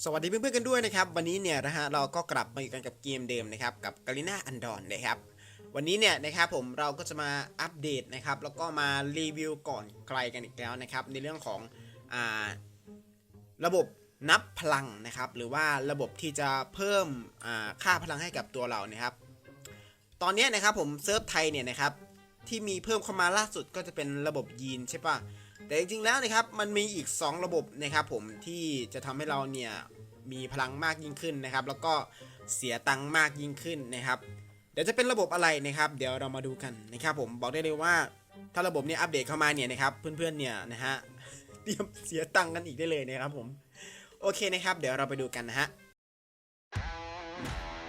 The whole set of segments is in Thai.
สวัสดีเพื่อนๆกันด้วยนะครับ วันนี้เนี่ยนะฮะเราก็กลับมาอยู่กันกับเกมเดิมนะครับกับกาลิน่าอันดอนนะครับวันนี้เนี่ยนะครับผมเราก็จะมาอัปเดตนะครับแล้วก็มารีวิวก่อนใครกันอีกแล้วนะครับในเรื่องของอ่าระบบนับพลังนะครับหรือว่าระบบที่จะเพิ่มอ่าค่าพลังให้กับตัวเรานะครับตอนนี้นะครับผมเซิร์ฟไทยเนี่ยนะครับที่มีเพิ่มเข้ามาล่าสุดก็จะเป็นระบบยีนใช่ปะ แต่จริงๆแล้วนะครับมันมีอีก 2 ระบบนะครับผมที่จะทำให้เราเนี่ยมีพลังมากยิ่งขึ้นนะครับ แล้วก็เสียตังค์มากยิ่งขึ้นนะครับ เดี๋ยวจะเป็นระบบอะไรนะครับ เดี๋ยวเรามาดูกันนะครับผมบอกได้เลยว่าถ้าระบบนี้อัปเดตเข้ามาเนี่ยนะครับเพื่อนๆเนี่ยนะฮะเตรียมเสียตังค์กันอีกได้เลยนะครับผมโอเคนะครับ เดี๋ยวเราไปดูกันนะฮะ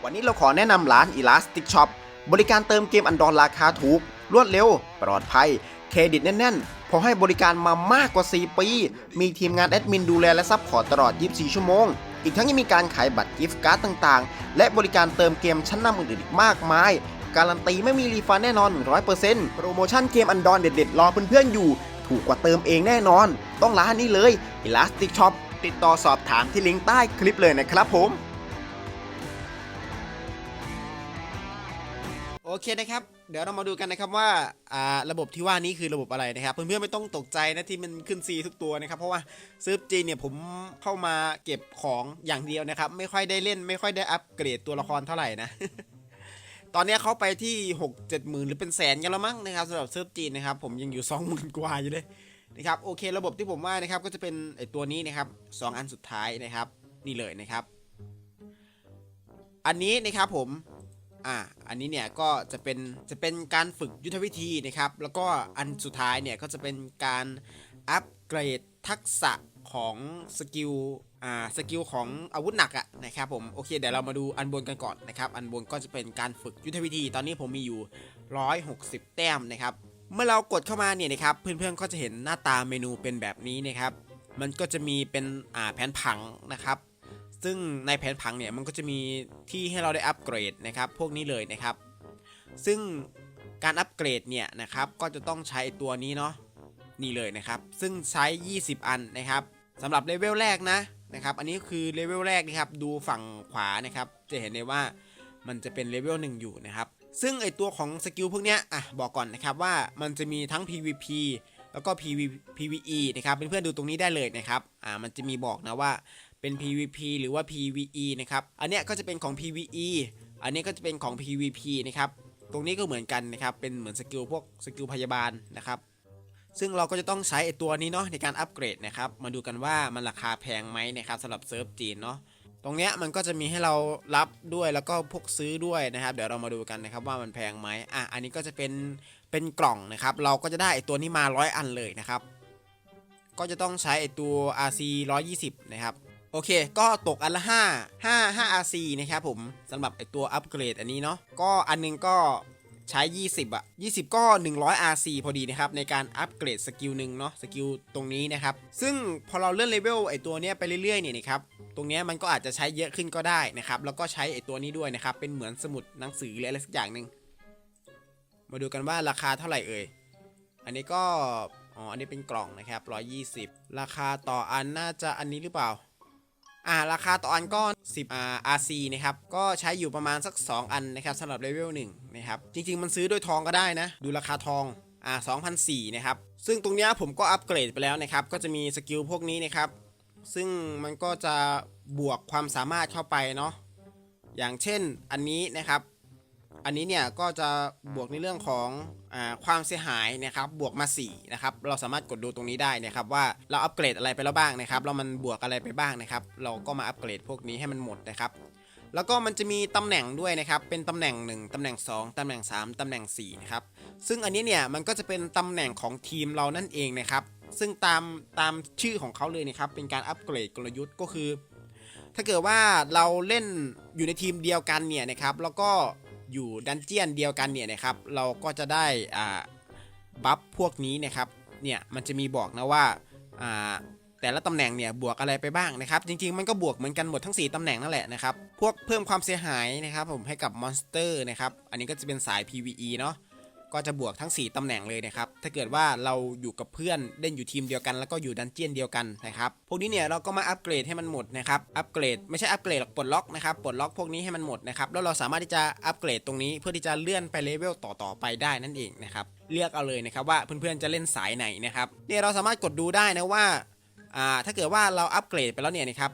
วันนี้เราขอแนะนำร้าน Elastic Shop บริการเติมเกมอันดอนราคาถูก รวดเร็ว ปลอดภัย เครดิตแน่น ๆ พอให้บริการมามากกว่า 4 ปี มีทีมงานแอดมินดูแลและซัพพอร์ตตลอด 24 ชั่วโมง อีกทั้งยังมีการขายบัตรกิฟต์การ์ดต่างๆ และบริการเติมเกมชั้นนำอื่นๆอีกมากมาย การันตีไม่มีรีฟันแน่นอน 100%โปรโมชั่นเกมอันดอนเด็ดๆ รอเพื่อนๆอยู่ ถูกกว่าเติมเองแน่นอน ต้องร้านนี้เลย Elastic Shop ติดต่อสอบถามที่ลิงก์ใต้คลิปเลยนะครับผม เคนะครับ เดี๋ยวเรามาดูกันนะครับว่าอ่าระบบที่ว่านี้คือระบบอะไรนะครับ เพื่อนๆไม่ต้องตกใจนะที่มันขึ้นซีทุกตัวนะครับ เพราะว่าซิร์ฟจีนเนี่ยผมเข้ามาเก็บของอย่างเดียวนะครับ ไม่ค่อยได้เล่น ไม่ค่อยได้อัปเกรดตัวละครเท่าไหร่นะ ตอนนี้เขาไปที่หกเจ็ดหมื่นหรือเป็นแสนกันแล้วมั้งนะครับสำหรับเซิร์ฟจีนนะครับ ผมยังอยู่สองหมื่นกว่าอยู่เลยนะครับโอเค ระบบที่ผมว่านะครับก็จะเป็นไอตัวนี้นะครับสองอันสุดท้ายนะครับ นี่เลยนะครับ อันนี้นะครับผม อ่าอันนี้เนี่ยก็จะเป็นจะเป็นการฝึกยุทธวิธีนะครับ แล้วก็อันสุดท้ายเนี่ยก็จะเป็นการอัปเกรดทักษะของสกิลอ่าสกิลของอาวุธหนักอะนะครับผมโอเคเดี๋ยวเรามาดูอันบนกันก่อนนะครับ อันบนก็จะเป็นการฝึกยุทธวิธี ตอนนี้ผมมีอยู่ 160 แต้มนะครับ เมื่อเรากดเข้ามาเนี่ยนะครับเพื่อนๆก็จะเห็นหน้าตาเมนูเป็นแบบนี้นะครับ มันก็จะมีเป็นอ่าแผนผังนะครับ ซึ่งในแผนผังเนี่ยมันก็จะมีที่ให้เราได้อัปเกรดนะครับ พวกนี้เลยนะครับ ซึ่งการอัปเกรดเนี่ยนะครับก็จะต้องใช้ตัวนี้เนาะนี่เลยนะครับ ซึ่งใช้ 20 อันนะครับสำหรับเลเวลแรกนะนะครับอันนี้คือเลเวลแรกนะครับดูฝั่งขวานะครับ จะเห็นได้ว่ามันจะเป็นเลเวลหนึ่งอยู่นะครับ ซึ่งไอตัวของสกิลพวกเนี้ยอะบอกก่อนนะครับว่ามันจะมีทั้ง PVP แล้วก็ PV PVE นะครับเพื่อนๆดูตรงนี้ได้เลยนะครับอ่ามันจะมีบอกนะว่า เป็น PVP หรือว่า PVE นะครับอันเนี้ยก็จะเป็นของ PVE อันนี้ก็จะเป็นของ PVP นะครับตรงนี้ก็เหมือนกันนะครับเป็นเหมือนสกิลพวกสกิลพยาบาลนะครับซึ่งเราก็จะต้องใช้ไอตัวนี้เนาะในการอัปเกรดนะครับมาดูกันว่ามันราคาแพงไหมนะครับสำหรับเซิร์ฟจีนเนาะตรงเนี้ยมันก็จะมีให้เรารับด้วยแล้วก็พวกซื้อด้วยนะครับ เดี๋ยวเรามาดูกันนะครับว่ามันแพงไหมอะอันนี้ก็จะเป็นเป็นกล่องนะครับ เราก็จะได้ไอตัวนี้มาร้อยอันเลยนะครับ ก็จะต้องใช้ไอตัว RC 120 นะครับ โอเค ก็ตกอันละ 5 5 5 RC นะครับผมสำหรับไอตัวอัปเกรดอันนี้เนาะก็อันนึงก็ใช้ 20 อะ 20 ก็ 100 RC พอดีนะครับ ในการอัปเกรดสกิลหนึ่งเนาะสกิลตรงนี้นะครับ ซึ่งพอเราเลื่อนเลเวลไอตัวเนี้ยไปเรื่อยๆเนี่ยนะครับ ตรงเนี้ยมันก็อาจจะใช้เยอะขึ้นก็ได้นะครับ แล้วก็ใช้ไอตัวนี้ด้วยนะครับ เป็นเหมือนสมุดหนังสือหรืออะไรสักอย่างหนึ่งมาดูกันว่าราคาเท่าไหร่เอ่ย อันนี้ก็ อ๋อ อันนี้เป็นกล่องนะครับ 120 ราคาต่ออันน่าจะอันนี้หรือเปล่า อ่าราคาต่ออันก็ 10อ่า RC นะครับ ก็ใช้อยู่ประมาณสัก 2 อันนะครับสำหรับเลเวล1นะครับ จริง ๆ มันซื้อด้วยทองก็ได้นะ ดูราคาทองอ่า2,004นะครับ ซึ่งตรงนี้ผมก็อัปเกรดไปแล้วนะครับ ก็จะมีสกิลพวกนี้นะครับ ซึ่งมันก็จะบวกความสามารถเข้าไปเนาะอย่างเช่นอันนี้นะครับ อันนี้เนี่ยก็จะบวกในเรื่องของอความเสียหายนะครับบวกมา4นะครับเราสามารถกดดูตรงนี้ได้นะครับว่าเราอัปเกรดอะไรไปแล้วบ้างนะครับแล้วมันบวกอะไรไปบ้างนะครับ เราก็มาอัปเกรดพวกนี้ให้มันหมดนะครับแล้วก็มันจะมีตำแหน่งด้วยนะครับ เป็นตำแหน่ง 1 ตำแหน่ง 2 ตำแหน่ง 3 ตำแหน่ง4นะครับ ซึ่งอันนี้เนี่ยมันก็จะเป็นตำแหน่งของทีมเรานั่นเองนะครับ ซึ่งตามตามชื่อของเขาเลยนะครับ เป็นการอัปเกรดกลยุทธ์ก็คือ ถ้าเกิดว่าเราเล่นอยู่ในทีมเดียวกันเนี่ยนะครับ แล้วก็ อยู่ดันเจียนเดียวกันเนี่ยนะครับ เราก็จะได้อ่าบัฟพวกนี้นะครับ เนี่ยมันจะมีบอกนะว่าอ่าแต่ละตำแหน่งเนี่ยบวกอะไรไปบ้างนะครับ จริงๆ มันก็บวกเหมือนกันหมดทั้ง 4ตำแหน่งนั่นแหละนะครับ พวกเพิ่มความเสียหายนะครับผมให้กับมอนสเตอร์นะครับ อันนี้ก็จะเป็นสาย PVE เนาะ ก็จะบวกทั้ง 4 ตำแหน่งเลยนะครับ ถ้าเกิดว่าเราอยู่กับเพื่อนเล่นอยู่ทีมเดียวกัน แล้วก็อยู่ดันเจียนเดียวกันนะครับ พวกนี้เนี่ยเราก็มาอัปเกรดให้มันหมดนะครับ อัปเกรดไม่ใช่อัปเกรดหรอกปลดล็อกนะครับปลดล็อกพวกนี้ให้มันหมดนะครับ แล้วเราสามารถที่จะอัปเกรดตรงนี้เพื่อที่จะเลื่อนไปเลเวลต่อๆไปได้นั่นเองนะครับ เลือกเอาเลยนะครับว่าเพื่อนๆจะเล่นสายไหนนะครับ เนี่ยเราสามารถกดดูได้นะว่า อ่า ถ้าเกิดว่าเราอัปเกรดไปแล้วเนี่ยนะครับ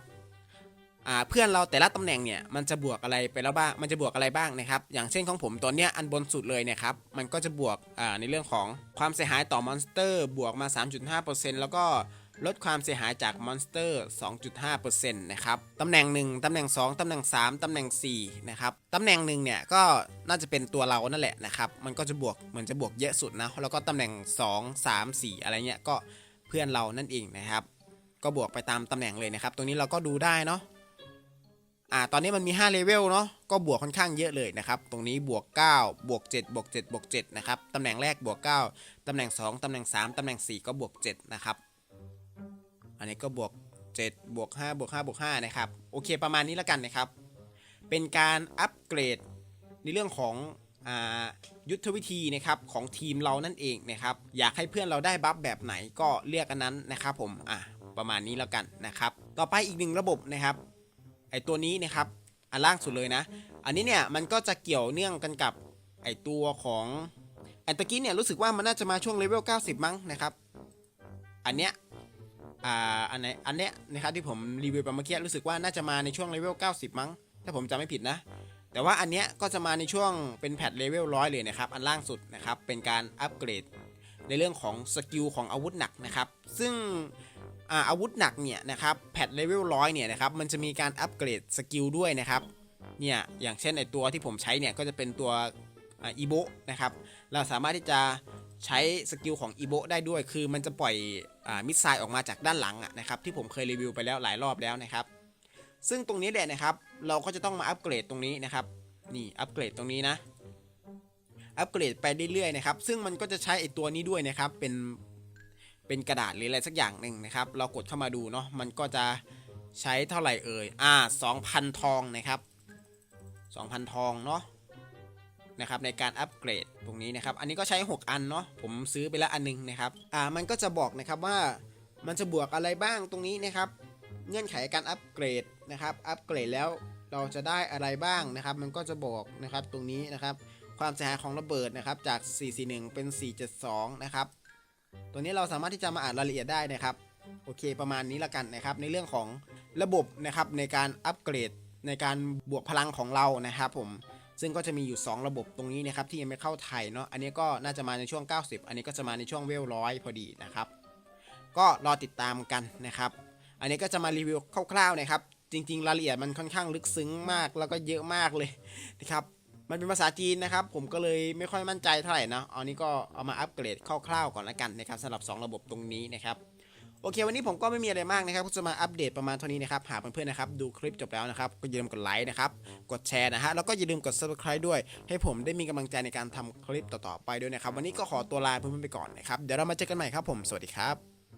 เพื่อนเราแต่ละตำแหน่งเนี่ยมันจะบวกอะไรไปแล้วบ้างมันจะบวกอะไรบ้างนะครับอย่างเช่นของผมตัวเนี้ยอันบนสุดเลยนี่ยครับมันก็จะบวกในเรื่องของความเสียหายต่อมอนสเตอร์บวกมา 3.5%แล้วก็ลดความเสียหายจากมอนสเตอร์ 2.5%นะครับ ตำแหน่ง 1 ตำแหน่ง 2 ตำแหน่ง 3 ตำแหน่ง 4 นะครับ ตำแหน่งหนึ่งเนี่ยก็น่าจะเป็นตัวเรานั่นแหละนะครับ มันก็จะบวกเหมือนจะบวกเยอะสุดนะ แล้วก็ตำแหน่ง 2 3 4 อะไรเงี้ยก็เพื่อนเรานั่นเองนะครับ ก็บวกไปตามตำแหน่งเลยนะครับ ตรงนี้เราก็ดูได้เนาะ อ่าตอนนี้มันมี 5 เลเวลเนาะก็บวกค่อนข้างเยอะเลยนะครับ ตรงนี้บวก 9 บวก 7 บวก 7 บวก 7 นะครับ ตำแหน่งแรกบวก 9 ตำแหน่ง 2 ตำแหน่ง 3 ตำแหน่ง 4 ก็บวก 7 นะครับ อันนี้ก็บวก 7 บวก 5 บวก 5 บวก 5 นะครับ โอเคประมาณนี้แล้วกันนะครับ เป็นการอัปเกรดในเรื่องของอ่ายุทธวิธีนะครับของทีมเรานั่นเองนะครับ อยากให้เพื่อนเราได้บัฟแบบไหนก็เลือกอันนั้นนะครับผม อะประมาณนี้แล้วกันนะครับ ต่อไปอีกหนึ่งระบบนะครับ ไอตัวนี้นะครับอันล่างสุดเลยนะ อันนี้เนี่ยมันก็จะเกี่ยวเนื่องกันกับไอตัวของไอตะกี้เนี่ยรู้สึกว่ามันน่าจะมาช่วงเลเวล 90 มั้งนะครับ อันเนี้ยอ่าอันไหนอันเนี้ยนะครับที่ผมรีวิวไปเมื่อกี้รู้สึกว่าน่าจะมาในช่วงเลเวล 90 มั้ง ถ้าผมจำไม่ผิดนะ แต่ว่าอันเนี้ยก็จะมาในช่วงเป็นแพทเลเวลร้อยเลยนะครับ อันล่างสุดนะครับเป็นการอัปเกรดในเรื่องของสกิลของอาวุธหนักนะครับ ซึ่ง อาวุธหนักเนี่ยนะครับแพทเลเวลร้อยเนี่ยนะครับมันจะมีการอัปเกรดสกิลด้วยนะครับเนี่ยอย่างเช่นไอตัวที่ผมใช้เนี่ยก็จะเป็นตัวอีโบนะครับเราสามารถที่จะใช้สกิลของอีโบได้ด้วยคือมันจะปล่อยอมิสไซล์ออกมาจากด้านหลังนะครับที่ผมเคยรีวิวไปแล้วหลายรอบแล้วนะครับ ซึ่งตรงนี้แหละนะครับ เราก็จะต้องมาอัปเกรดตรงนี้นะครับนี่อัปเกรดตรงนี้นะอัปเกรดไปเรื่อยๆนะครับซึ่งมันก็จะใช้ไอตัวนี้ด้วยนะครับเป็น เป็นกระดาษหรืออะไรสักอย่างหนึ่งนะครับ เรากดเข้ามาดูเนาะมันก็จะใช้เท่าไหร่เอ่ยอ่า2,000 ทองนะครับ 2,000 ทองเนาะนะครับในการอัปเกรดตรงนี้นะครับ อันนี้ก็ใช้ 6 อันเนาะผมซื้อไปแล้วอันนึงนะครับอ่ามันก็จะบอกนะครับว่ามันจะบวกอะไรบ้างตรงนี้นะครับ เงื่อนไขการอัปเกรดนะครับอัปเกรดแล้วเราจะได้อะไรบ้างนะครับ มันก็จะบอกนะครับตรงนี้นะครับ ความเสียหายของระเบิดนะครับจาก 441 เป็น 472 นะครับ ตัวนี้เราสามารถที่จะมาอ่านรายละเอียดได้นะครับ โอเค ประมาณนี้ละกันนะครับ ในเรื่องของระบบนะครับในการอัปเกรดในการบวกพลังของเรานะครับผมซึ่งก็จะมีอยู่ 2 ระบบตรงนี้นะครับที่ยังไม่เข้าไทยเนาะอันนี้ก็น่าจะมาในช่วง 90 อันนี้ก็จะมาในช่วงเวลร้อยพอดีนะครับ ก็รอติดตามกันนะครับ อันนี้ก็จะมารีวิวคร่าวๆนะครับ จริง ๆ รายละเอียดมันค่อนข้างลึกซึ้งมากแล้วก็เยอะมากเลยนะครับ มันเป็นภาษาจีนนะครับ ผมก็เลยไม่ค่อยมั่นใจเท่าไหร่นะอันนี้ก็เอามาอัปเกรดคร่าวๆก่อนละกันนะครับสำหรับ 2 ระบบตรงนี้นะครับโอเค วันนี้ผมก็ไม่มีอะไรมากนะครับก็จะมาอัปเดตประมาณเท่านี้นะครับ หากเพื่อนๆนะครับ ดูคลิปจบแล้วนะครับ ก็อย่าลืมกดไลค์นะครับ กดแชร์นะฮะ แล้วก็อย่าลืมกด subscribe ด้วย ให้ผมได้มีกำลังใจในการทำคลิปต่อๆไปด้วยนะครับ วันนี้ก็ขอตัวลาเพื่อนๆไปก่อนนะครับ เดี๋ยวเรามาเจอกันใหม่ครับผม สวัสดีครับ